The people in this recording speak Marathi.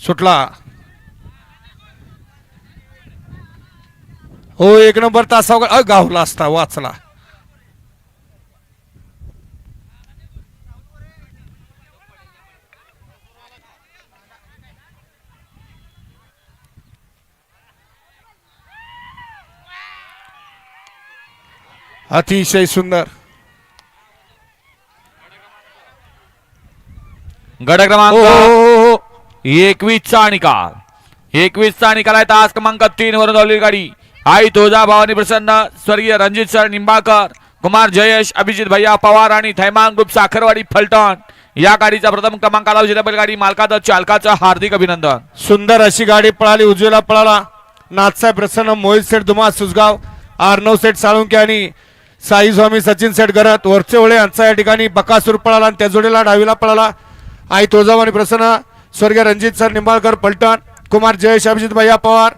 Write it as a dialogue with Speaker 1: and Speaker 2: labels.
Speaker 1: सुटला. हो एक नंबर तासावर अ, गावला असता वाचला. अतिशय सुंदर.
Speaker 2: गड क्रमांक
Speaker 1: हो, हो, हो.
Speaker 2: एकवीसचा निकाल. एकवीसचा निकाल आहे तास क्रमांक तीन वरून धावलेली गाडी. आई तुळजा भावानी प्रसन्न स्वर्गीय रणजित सर निंबाळकर कुमार जयेश अभिजित भैया पवार आणि थैमान ग्रुप साखरवाडी फलटण. या गाडीचा प्रथम क्रमांकाला विजेता बैलगाडी मालकाचं चालकाचं हार्दिक अभिनंदन.
Speaker 1: सुंदर अशी गाडी पळाली उजवेला पळाला. नाथसाहेब प्रसन्न मोहित सेठ दुमा सुसगाव आर्नव सेठ साळुंके आणि साई स्वामी सचिन सेठ गरत वरचे ओळे यांचा या ठिकाणी बकासूर पळाला आणि त्या जोडीला डावीला पळाला. आई तुळजाभवानी प्रसन्न स्वर्गीय रणजित सर निंबाळकर पलटण कुमार जयेश अभिजित भैया पवार